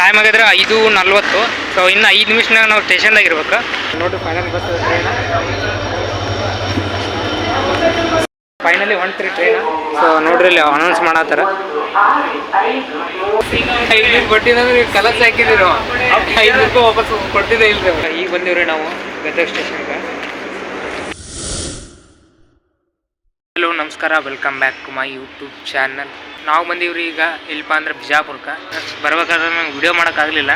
Time ಆಗಿದ್ರೆ ಐದು ನಲ್ವತ್ತು. ಸೊ ಇನ್ನು ಐದು ನಿಮಿಷನಾಗ ನಾವು ಸ್ಟೇಷನ್ದಾಗ ಇರ್ಬೇಕು. ನೋಡಿ ಫೈನಲ್ ಬಸ್ ಟ್ರೈನ್ ಫೈನಲಿ ಹೊಂಟ್ರಿ ಟ್ರೈನ್ ಸೊ ನೋಡ್ರಿ ಇಲ್ಲಿ ಅನೌನ್ಸ್ ಮಾಡತ್ತಾರ. ಐದು ಕೊಟ್ಟಿದ್ರೆ ಕಲರ್ಸ್ ಹಾಕಿದಿರು ಐದು ರೂಪಾಯಿ ವಾಪಸ್ ಕೊಡ್ತಿದ್ದೆ ಇಲ್ರಿ ಈಗ ಬಂದಿವ್ರಿ ನಾವು ಗದಗ ಸ್ಟೇಷನ್ಗೆ ಹಲೋ ನಮಸ್ಕಾರ. Welcome back to my YouTube channel ನಾವು ಬಂದೀವ್ರಿ ಈಗ ಇಲ್ಲಪ್ಪ ಅಂದ್ರೆ ಬಿಜಾಪುರಕ್ಕೆ ಬರ್ಬೇಕಾದ್ರೆ ನಂಗೆ ವಿಡಿಯೋ ಮಾಡೋಕ್ಕಾಗಲಿಲ್ಲ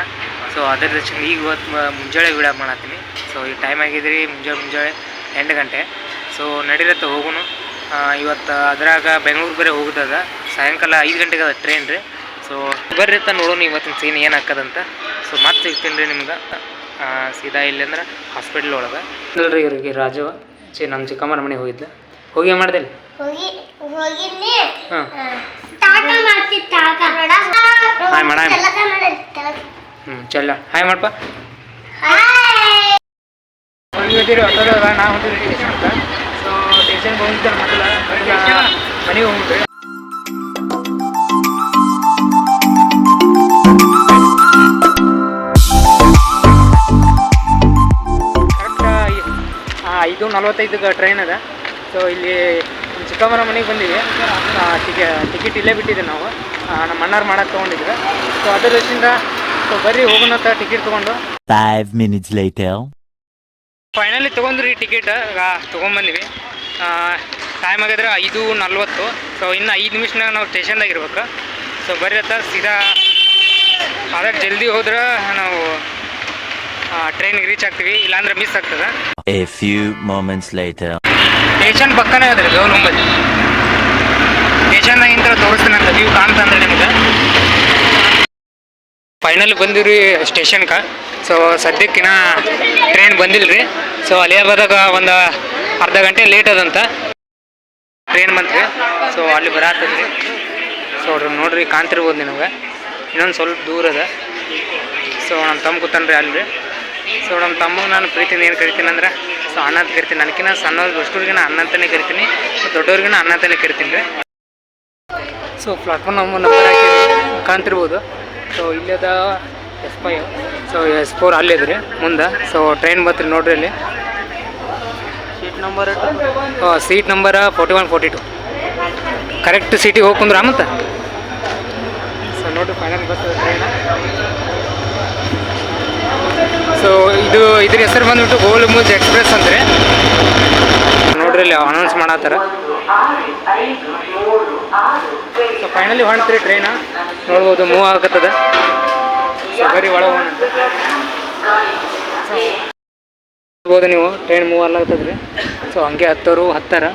ಸೊ ಅದ್ರ ದರ್ಶನ ಈಗ ಇವತ್ತು ಮುಂಜಾನೆ ವಿಡಿಯೋ ಮಾಡತ್ತೀನಿ. ಸೊ ಈ ಟೈಮ್ ಆಗಿದ್ರಿ ಮುಂಜಾನೆ ಮುಂಜಾನೆ ಎಂಟು ಗಂಟೆ. ಸೊ ನಡೀರತ್ತೆ ಹೋಗುನು. ಇವತ್ತು ಅದ್ರಾಗ ಬೆಂಗಳೂರು ಬೇರೆ ಹೋಗುದಾಗ ಸಾಯಂಕಾಲ ಐದು ಗಂಟೆಗೆ ಅದ ಟ್ರೈನ್ ರೀ. ಸೊ ಬರ್ರಿ ಅಂತ ನೋಡೋಣ ಇವತ್ತಿನ ಸೀನ್ ಏನು ಹಾಕದಂತ ಸೊ ಮತ್ತೆ ಸಿಗ್ತೀನಿ ರೀ ನಿಮ್ಗೆ. ಸೀದಾ ಇಲ್ಲಂದ್ರೆ ಹಾಸ್ಪಿಟ್ಲ್ ಒಳಗೆ. ಇಲ್ರಿ ಇವ್ರಿಗೆ ರಾಜು ಚಿ ನಮ್ಮ ಚಿಕ್ಕಮ್ಮನ ಮನೆಗೆ ಹೋಗಿದ್ದೆ ಹೋಗಿ ಏನು ಮಾಡ್ದೆ ಹಾಂ ಟಾಟ ಮಾಡ್ತಿದ್ದ ಟಾಟ ಹಾಯ್ ಮಾಡ ಕೆಲಸ ಮಾಡಿದ್ ಕೆಲಸ ಹ್ಞೂ ಚಲ್ಲ. ಹಾಯ್ ಮಾಡಪ್ಪ ಹೋಗಿದ್ದೀರಿ ಹೊತ್ತದ ನಾ ಅಂತ ಸೊ ಹೋಗಿದ್ದಾರೆ ಮೊದಲ ಮನೆಗೆ ಐದು ನಲ್ವತ್ತೈದಕ್ಕೆ ಟ್ರೈನ್ ಅದ. ಸೊ ಇಲ್ಲಿ ಚಿಕ್ಕಮ್ಮನ ಮನೆಗೆ ಬಂದಿವಿ. ಟಿಕೆ ಟಿಕೆಟ್ ಇಲ್ಲೇ ಬಿಟ್ಟಿದ್ದೆ ನಾವು. ನಮ್ಮ ಅಣ್ಣಾರು ಮಾಡೋಕ್ಕೆ ತೊಗೊಂಡಿದ್ವಿ ಸೊ ಅದರ ದೃಷ್ಟಿಯಿಂದ ಸೊ ಬರ್ರಿ ಹೋಗೋಣ ಟಿಕೆಟ್ ತೊಗೊಂಡು. Five minutes later. ಫೈನಲಿ ತಗೊಂಡ್ರಿ ಟಿಕೆಟ್ ತೊಗೊಂಬಂದ್ವಿ. ಟೈಮ್ ಆಗಿದ್ರೆ ಐದು ನಲ್ವತ್ತು. ಸೊ ಇನ್ನು ಐದು ನಿಮಿಷನಾಗ ನಾವು ಸ್ಟೇಷನ್ದಾಗ ಇರ್ಬೇಕು. ಸೊ ಬರ್ರಿ ಅತ್ತ ಸೀದಾ ಆದಷ್ಟು ಜಲ್ದಿ ಹೋದ್ರೆ ನಾವು ಟ್ರೈನ್ಗೆ ರೀಚ್ ಆಗ್ತೀವಿ. ಇಲ್ಲಾಂದ್ರೆ ಮಿಸ್ ಆಗ್ತದೆ. A few moments later. Station ಪಕ್ಕನೇ ಅದ್ರಿ ಗೌಲಂಬಲ್ಲಿ ಸ್ಟೇಷನ್ದಾಗ ಇಂತ ತೋರಿಸ್ತೀನಿ ಅಂತ ವ್ಯೂ ಕಾಣ್ತಂದ್ರೆ ನಿಮ್ಗೆ. ಫೈನಲ್ ಬಂದಿವ್ರಿ ಸ್ಟೇಷನ್ಗೆ ಸೊ ಸದ್ಯಕ್ಕಿನ ಟ್ರೈನ್ ಬಂದಿಲ್ಲ ರೀ ಸೊ ಅಲಿಯಾಬಾದಾಗ ಒಂದು ಅರ್ಧ ಗಂಟೆ ಲೇಟ್ ಅದಂತ. ಟ್ರೈನ್ ಬಂತ್ರಿ. ಸೊ ಅಲ್ಲಿ ಬರತ್ತದ್ರಿ ಸೊ ನೋಡ್ರಿ, ಕಾಣ್ತಿರ್ಬೋದು ನಿಮಗೆ. ಇನ್ನೊಂದು ಸ್ವಲ್ಪ ದೂರ ಅದ. ಸೊ ನಮ್ಮ ತಮ್ಮ ಕೂತಾನ್ರಿ ಅಲ್ಲಿ ಸೊ ನಮ್ಮ ತಮ್ಮಗೆ ನಾನು ಪ್ರೀತಿನ ಏನು ಕರಿತೀನಿ ಅಂದ್ರೆ, ಸೊ ಅಣ್ಣ ಅಂತ ಕರಿತೀನಿ. ನನಗಿನ ಸಣ್ಣವ್ರಿಗೆ ಅಷ್ಟೂರಿಗಿನ ಅಣ್ಣ ಅಂತಲೇ ಕರಿತೀನಿ. ದೊಡ್ಡವ್ರಿಗಿನ ಅಣ್ಣ ಕರಿತೀನಿ ರೀ. ಸೊ ಪ್ಲಾಟ್ಫಾರ್ಮ್ ನಂಬರ್ ಹಾಕಿ ಕಾಣ್ತಿರ್ಬೋದು. ಸೊ ಇಲ್ಲದ S five so S four ಅಲ್ಲಿದ್ರಿ ಮುಂದೆ. ಸೊ ಟ್ರೈನ್ ಬತ್ರಿ ನೋಡ್ರಿ ಇಲ್ಲಿ seat number seat number forty one forty two correct ಸೀಟಿಗೆ ಹೋಗಿ ಕುಂದ್ರ ಮತ್ತೆ? ಸೊ ನೋಡ್ರಿ ಫೈನಲ್ ಬಸ್ ಟ್ರೈನ್ ಸೊ ಇದು ಇದ್ರ ಹೆಸರು ಬಂದ್ಬಿಟ್ಟು ಗೋಲ್ಮುಜ್ ಎಕ್ಸ್ಪ್ರೆಸ್ ಅಂದ್ರೆ? ನೋಡ್ರಿ ಇಲ್ಲಿ ಅನೌನ್ಸ್ ಮಾಡತ್ತಾರ. ಸೊ ಫೈನಲಿ ಹೊಣ್ತೀರಿ ಟ್ರೈನ ನೋಡ್ಬೋದು ಮೂವ್ ಆಗತ್ತದ. ಸೊ ಬರೀ ಒಳಗೆ ಹೋಗೋಣ. ನೀವು ಟ್ರೈನ್ ಮೂವ್ ಅಲ್ಲಾಗತ್ತದ್ರಿ ಸೊ ಹಂಗೆ ಹತ್ತೋರು ಹತ್ತಾರ.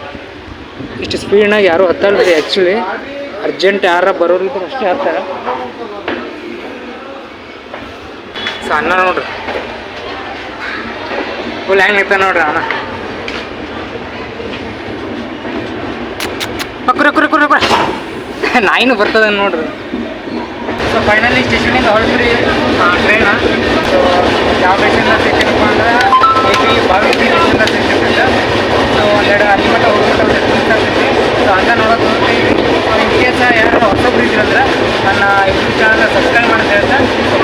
ಇಷ್ಟು ಸ್ಪೀಡ್ನಾಗ ಯಾರು ಹತ್ತಲ್ರಿ ಆ್ಯಕ್ಚುಲಿ ಅರ್ಜೆಂಟ್ ಯಾರ ಬರೋರು ಇದ್ರೆ ಅಷ್ಟೇ ಹತ್ತಾರ. ಸೊ ಅಣ್ಣ ನೋಡ್ರಿ. ಫುಲ್ ಹೆಂಗೆ ನಿಂತ ನೋಡ್ರಿ ಅಣ್ಣ. ಕುರೆ ಕುರೆ ಕುರೆ ಕುರೆ ನಾಯಿನೂ ಬರ್ತದ ನೋಡ್ರಿ. ಸೊ ಫೈನಲಿ ಸ್ಟೇಷನಿಂದ ಹೊರಟ್ರಿ. ಟ್ರೈನ ಸೊ ಯಾವ ಸ್ಟೇಷನ್ ಸ್ಟೇಷನ್ಪ್ಪ ಅಂದ್ರೆ ಮೇ ಬಾವಿ ಸ್ಟೇಷನ್ದ ಸ್ಟೇಷನ್ ಸೊ ಒಂದೆರಡು ಅಲ್ಲಿ ಮಟ್ಟ ಹೋಗ್ಬಿಟ್ಟು ಸೊ ಅಂತ ನೋಡೋದು ಇನ್ ಕೇಸ್ ಯಾರು ಹೊಸಬ್ರು ಇದ್ರಂದ್ರೆ ನನ್ನ ಯೂಟ್ಯೂಬ್ ಚಾನಲ್ ಸಬ್ಸ್ಕ್ರೈಬ್ ಮಾಡ್ತಾ ಹೇಳ್ತಾ. So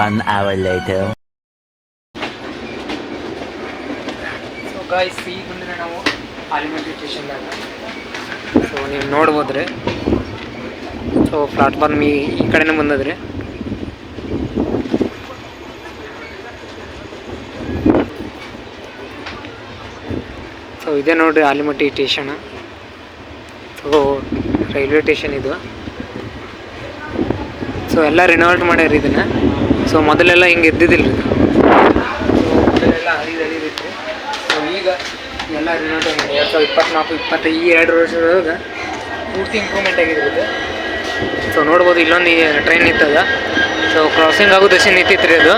One hour later. So guys ಈಗ ಬಂದರೆ ನಾವು ಆಲಿಮೆಂಟ್ರಿ ಸ್ಟೇಷನ್ದಾಗ ಸೊ ನೀವು ನೋಡ್ಬೋದ್ರಿ ಸೊ ಪ್ಲಾಟ್ಫಾರ್ಮ್ ಈ ಈ ಕಡೆನೇ ಬಂದದ್ರಿ. ಸೊ ಇದೇ ನೋಡ್ರಿ Alamatti station so railway station ಇದು. ಸೊ ಎಲ್ಲ ರಿನೋವೇಟ್ ಮಾಡ್ಯಾರ ಇದನ್ನ. ಸೊ ಮೊದಲೆಲ್ಲ ಹಿಂಗೆ ಇದ್ದಿದ್ದಿಲ್ಲ. ರೀ ಮೊದಲೆಲ್ಲ ಹರಿದು ಹರಿದಿತ್ತು ಸೊ ಈಗ ಎಲ್ಲ ರಿನೋವೇಟ್ ಆಗಿದೆ. ಎರಡು ಸಾವಿರದ ಇಪ್ಪತ್ನಾಲ್ಕು ಇಪ್ಪತ್ತು ಈ ಎರಡು ವರ್ಷದೊಳಗೆ ಪೂರ್ತಿ ಇಂಪ್ರೂವ್ಮೆಂಟ್ ಆಗಿರುತ್ತೆ. ಸೊ ನೋಡ್ಬೋದು ಇಲ್ಲೊಂದು ಟ್ರೈನ್ ನಿಂತದ. ಸೊ ಕ್ರಾಸಿಂಗ್ ಆಗೋ ದಶೆ ನಿಂತಿತ್ತು ರೀ ಅದು.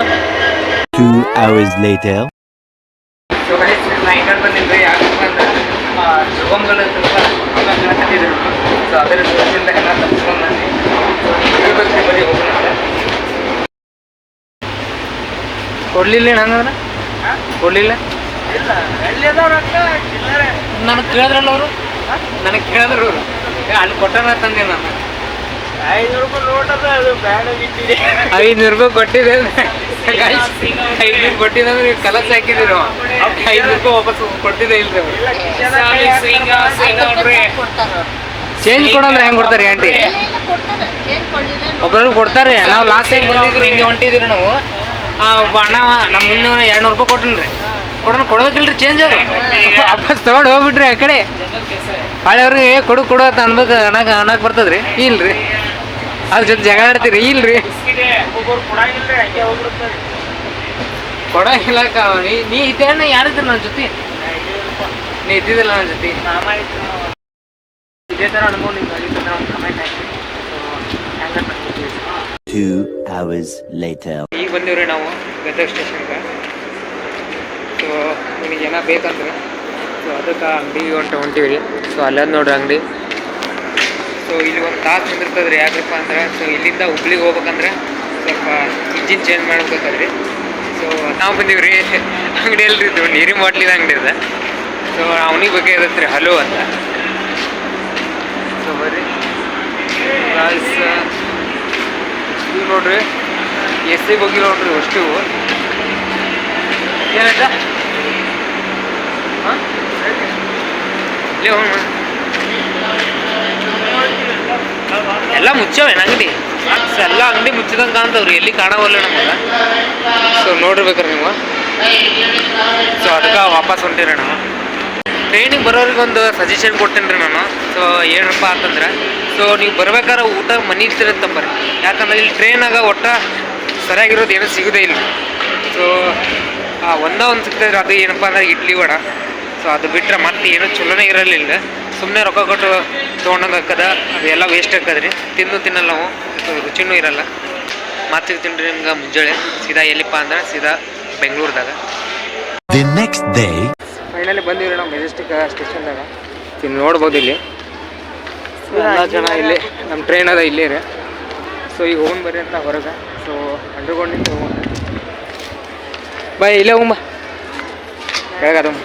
So hours later. ಸೊ ನಾ ರೀ ಬಂದಿದ್ದೆ ಯಾಕಂದ್ರೆ ಶುಭಂಗಲ್ ಕತ್ತಿದ್ರು ಸೊ ಅದರ ದೋಷದಿಂದ ಎಲ್ಲ ತಪ್ಪಿಸ್ಕೊಂಡು ಬಂದ್ವಿ ಸೊ ಇರ್ಬೇಕು ಬರೀ ಹೋಗೋಣ ಕೊಡ್ಲಿಲ್ಲ ಹಂಗಂದ್ರೆ? ಕೊಡ್ಲಿಲ್ಲ? ಇಲ್ಲ ನನಗೆ ಕೇಳಿದ್ರಲ್ಲ ಅವರು? ನನಗೆ ಕೇಳಿದ್ರು ಅವರು. ಅಲ್ಲಿ ಕೊಟ್ಟಾರ ತಂದೆ ನಾನು. ಐನೂರು ರೂಪಾಯಿ ನೋಟ್ ಅದ ಅದು ಬ್ಯಾಡ ಬಿಟ್ಟಿದೆ. ಐನೂರು ರೂಪಾಯಿ ಕೊಟ್ಟಿದೆ ಐನೂರು ಕೊಟ್ಟಿದೆ ಅಂದ್ರೆ ನೀವು ಕಲಸ್ ಹಾಕಿದಿರು ಐನೂರು ರೂಪಾಯಿ ವಾಪಸ್ ಕೊಟ್ಟಿದೆ ಇಲ್ರಿ ಚೇಂಜ್ ಕೊಡಂದ್ರೆ ಹೆಂಗ್ ಕೊಡ್ತಾರೆ ಆಂಟಿ? ಒಬ್ಬರು ಕೊಡ್ತಾರೆ. ನಾವು ಲಾಸ್ಟ್ ಟೈಮ್ ಬಂದಿದ್ರು ಹಿಂಗೆ ಹೊಂಟಿದ್ರು ನಾವು. ಅಣ್ಣ ನಮ್ಮ ಮುಂದೆ ಎರಡು ರೂಪಾಯಿ ಕೊಟ್ಟನ್ರಿ ಕೊಡೋಣ ಕೊಡ್ಬೇಕಿಲ್ರಿ ಚೇಂಜ್ ಅವ್ರಿ. ವಾಪಸ್ ತಗೊಂಡು ಹೋಗ್ಬಿಟ್ರಿ ಆ ಕಡೆ. ಹಳೆಯವ್ರಿಗೆ ಕೊಡು ಕೊಡು ಅಂತ ಅನ್ಬೇಕು ಅನ್ನಕ್ಕೆ ಅನ್ನಕ್ಕೆ ಬರ್ತದ್ರಿ. ಇಲ್ರಿ. ಅದ್ರ ಜೊತೆ ಜಗಳ ಆಡ್ತೀರಿ, ಇಲ್ರಿ. ಕೊಡಂಗಿಲ್ಲ ನೀ ನೀ ಇದ್ದೇನ ಯಾರಿದ್ರು ನನ್ನ ಜೊತೆ? ನೀ ಇದ್ದಿದ್ದಿಲ್ಲ ನನ್ನ ಜೊತೆ. ಇದೇ ಥರ ಅನುಭವ ನಿಮ್ಗೆ ಆಗಿತ್ತು ಕಮೆಂಟ್ ಹಾಕಿ ಹೆಂಗೆ ಅವರ್ಸ್ ಲೇಟರ್. ಈಗ ಬಂದಿವ್ರಿ ನಾವು ಗದಗ ಸ್ಟೇಷನ್ಗೆ. ಸೊ ನಿಮಗೆ ಏನ ಬೇಕಂದ್ರೆ ಸೊ ಅದಕ್ಕೆ ಅಂಗಡಿ ಅಂತ ಹೊಂಟೀವಿ ರೀ ಸೊ ಅಲ್ಲದ ನೋಡ್ರಿ ಅಂಗಡಿ. ಸೊ ಇಲ್ಲಿ ಒಂದು ತಾಸು ನಿಂದಿರ್ತದೆ ರೀ ಯಾಕಪ್ಪ ಅಂದ್ರೆ ಸೊ ಇಲ್ಲಿಂದ ಹುಬ್ಳಿಗೆ ಹೋಗ್ಬೇಕಂದ್ರೆ ಸ್ವಲ್ಪ ಇಂಜಿನ್ ಚೇಂಜ್ ಮಾಡ್ಬೇಕಾದ್ರಿ ಸೊ ನಾವು ಬಂದೀವ್ರಿ, ಅಂಗಡಿ ಅಲ್ರಿ ಇದು ನೀರಿನ ಬಾಟ್ಲಿದ ಅಂಗಡಿ ಇದೆ. ಸೊ ಅವನಿಗೆ ಬಗ್ಗೆ ಇರತ್ತೆ ರೀ ಹಲೋ ಅಂತ. ಸೊ ಬರ್ರಿ. ಇವು ನೋಡ್ರಿ, ಎಸ್ ಸಿ ಬಗ್ಗೆ ನೋಡ್ರಿ ಅಷ್ಟು. ಏನಾಯ್ತಾ? ಹಾಂ? ಇಲ್ಲೇ ಎಲ್ಲ ಮುಚ್ಚವೆ ಅಂಗಡಿ. ಎಲ್ಲ ಅಂಗಡಿ ಮುಚ್ಚಿದಂಗೆ ಕಾಣ್ತಾವ್ರಿ, ಎಲ್ಲಿ ಕಾಣವಲ್ಲ ನಮಗೆ? ಸೊ, ನೋಡಿರ್ಬೇಕ್ರಿ ನೀವು. ಸೊ, ಅದಕ್ಕೆ ವಾಪಸ್ ಹೊಂಟಿರಿ ನಾವು. ಟ್ರೈನಿಗೆ ಬರೋರಿಗೆ ಒಂದು ಸಜೆಷನ್ ಕೊಡ್ತೀನಿ ರೀ ನಾನು. ಸೊ, ಏನಪ್ಪ ಅಂತಂದ್ರೆ ಸೊ ನೀವು ಬರ್ಬೇಕಾದ್ರೆ ಊಟ ಮನೆ ಇರ್ತಿರತ್ತೆ ಬರ್ರಿ. ಯಾಕಂದ್ರೆ ಇಲ್ಲಿ ಟ್ರೈನಾಗ ಒಟ್ಟ ಸರಿಯಾಗಿರೋದು ಏನೂ ಸಿಗೋದೇ ಇಲ್ಲ. ಸೊ ಆ ಒಂದೇ ಒಂದು ಇದ್ರೆ ಅದು ಏನಪ್ಪ ಅಂದ್ರೆ ಇಡ್ಲಿ ವಡ. ಸೊ ಅದು ಬಿಟ್ಟರೆ ಮತ್ತೆ ಏನೂ ಚಲೋನೇ ಇರಲಿಲ್ಲ. ಸುಮ್ಮನೆ ರೊಕ್ಕ ಕೊಟ್ಟು ತೊಗೊಂಡಂಗೆ ಹಾಕದ ಅದೆಲ್ಲ ವೇಸ್ಟ್ ಹಾಕದ್ರಿ. ತಿಂದು ತಿನ್ನಲ್ಲ ನಾವು ಸೊ ರುಚಿನೂ ಇರಲ್ಲ. ಮತ್ತೆ ತಿಂಡ್ರಿ ರೀ ನಿಮ್ಗೆ ಮುಂಜಾನೆ ಸೀದಾ ಎಲ್ಲಿಪ್ಪ ಅಂದ್ರೆ ಸೀದಾ ಬೆಂಗಳೂರದಾಗ. ದಿ ನೆಕ್ಸ್ಟ್ ಡೇ ಫೈನಲಿ ಬಂದಿವ್ರಿ ನಾವು ಮೆಜೆಸ್ಟಿಕ್ ಸ್ಟೇಷನ್ದಾಗ ಇಲ್ಲಿ ನೋಡ್ಬೋದು ಇಲ್ಲಿ. ಎಲ್ಲ ಜನ ಇಲ್ಲಿ ನಮ್ಮ ಟ್ರೈನ್ ಅದ ಇಲ್ಲೇ ರೀ ಸೊ ಈಗ ಹೋಗಿ ಬರ್ರಿ ಅಂತ ಹೊರಗೆ. ಸೊ ಅಂಡರ್ಗ್ರೌಂಡ್ ನಿಂತು ಹೋಗೋಣ. ಬಾಯ್ ಇಲ್ಲೇ ಹೋಗಂಬ ಕೆಳಗದ ಟೈಮ್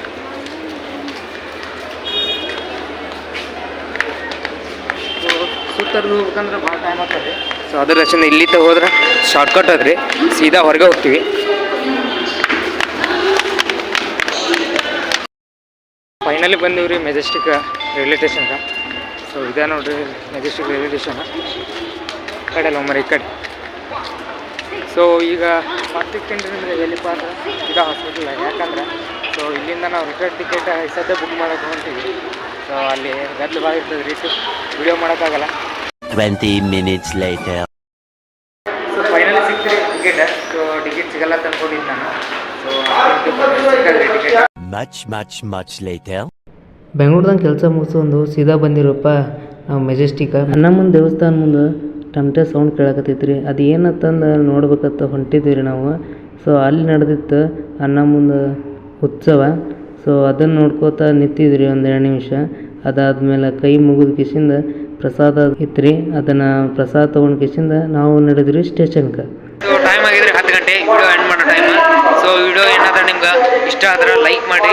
ಸೊ ಅದ್ರ ರಚನೆ ಇಲ್ಲಿಂದ ಹೋದ್ರೆ ಶಾರ್ಟ್ಕಟ್ ಅದ್ರಿ. ಸೀದಾ ಹೊರಗೆ ಹೋಗ್ತೀವಿ. ಫೈನಲಿ ಬಂದೀವ್ರಿ ಮೆಜೆಸ್ಟಿಕ್ ರೈಲ್ವೆ ಸ್ಟೇಷನ್ಗೆ ಸೊ ಇದೇ ನೋಡ್ರಿ ಮೆಜೆಸ್ಟಿಕ್ ರೈಲ್ವೆ ಸ್ಟೇಷನ್ ಕಡೆ ಮರಿ ಈ ಕಡೆ. ಸೊ ಈಗ ಪಾರ್ಥಿಕ್ ಟೆಂಡ್ರಿ ಅಂದರೆ ಎಲ್ಲಿಪ್ಪ ಅಂದ್ರೆ ಈಗ ಹಾಸ್ಪಿಟಲ್ ಯಾಕಂದ್ರೆ ಸೊ ಇಲ್ಲಿಂದ ನಾವು ರಿಟರ್ನ್ ಟಿಕೆಟ್ ಸದ್ಯ ಬುಕ್ ಮಾಡೋಕೆ ಹೊಂತೀವಿ ಸೊ ಅಲ್ಲಿ ಗದ್ದಲು ಭಾಳ ಇರ್ತದೆ ರೀ ವಿಡಿಯೋ ಮಾಡೋಕ್ಕಾಗಲ್ಲ. Twenty minutes late so finally ಸಿಕ್ತೀರಿ ticket so ticket ಸಿಗಲ್ಲ ಅಂತ ಅನ್ಕೊಂಡಿದ್ದು ನಾನು. So ticket Much, much, much later. ಬೆಂಗಳೂರ್ದಾಗ ಕೆಲಸ ಮುಗಿಸ್ಕೊಂಡು ಸೀದಾ ಬಂದಿರಪ್ಪ ನಾವು ಮೆಜೆಸ್ಟಿಕ. ಅಣ್ಣಮ್ಮನ ದೇವಸ್ಥಾನ ಮುಂದೆ ಟಮಟೆ ಸೌಂಡ್ ಕೇಳಕತ್ತೈತಿ ರೀ ಅದು ಏನತ್ತಂದು ನೋಡ್ಬೇಕತ್ತ ಹೊಂಟಿದ್ವಿ ರೀ ನಾವು. ಸೊ ಅಲ್ಲಿ ನಡೆದಿತ್ತು ಅಣ್ಣಮ್ಮಂದು ಉತ್ಸವ ಸೊ ಅದನ್ನು ನೋಡ್ಕೋತ ನಿಂತಿದ್ವಿ ಒಂದು ಎರಡು ನಿಮಿಷ. ಅದಾದ್ಮೇಲೆ ಕೈ ಮುಗಿದ ಕಿಸಿಂದ ಪ್ರಸಾದ ಇತ್ತು ರೀ ಅದನ್ನು ಪ್ರಸಾದ ತೊಗೊಂಡು ಕಿಸಿಂದ ನಾವು ನಡೆದ್ರಿ ಸ್ಟೇಷನ್ಗೆ ಸೊ ಟೈಮ್ ಆಗಿದ್ರೆ ಹತ್ತು ಗಂಟೆ ವಿಡಿಯೋ ಎಂಡ್ ಮಾಡೋ ಟೈಮ್ ಸೊ ವಿಡಿಯೋ ಏನಾದ್ರೆ ನಿಮ್ಗೆ ಇಷ್ಟ ಆದ್ರೆ ಲೈಕ್ ಮಾಡಿ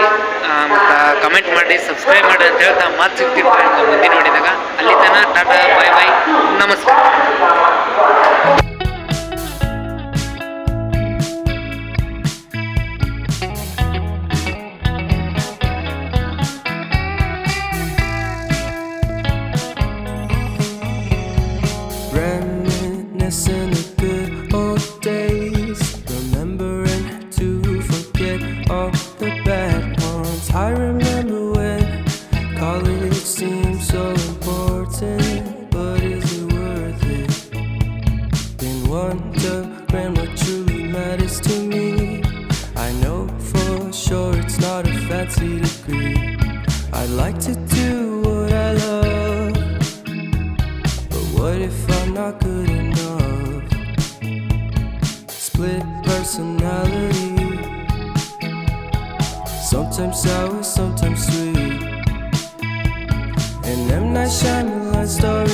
ಮತ್ತು ಕಮೆಂಟ್ ಮಾಡಿ ಸಬ್ಸ್ಕ್ರೈಬ್ ಮಾಡಿ ಅಂತ ಹೇಳ್ತಾ ಮಾತು ಸಿಗ್ತೀನಿ ಮುಂದೆ ನೋಡಿದಾಗ ಅಲ್ಲಿ ತನಕ ಟಾಟಾ ಬಾಯ್ ಬಾಯ್ ನಮಸ್ಕಾರ. All the bad ones. I remember when college seemed so important, but is it worth it? Been wondering what truly matters to me. I know for sure it's not a fancy degree. I'd like to do what I love. But what if I'm not good enough? Split personality. Sometimes sour, sometimes sweet. And M. Night Shyamalan story.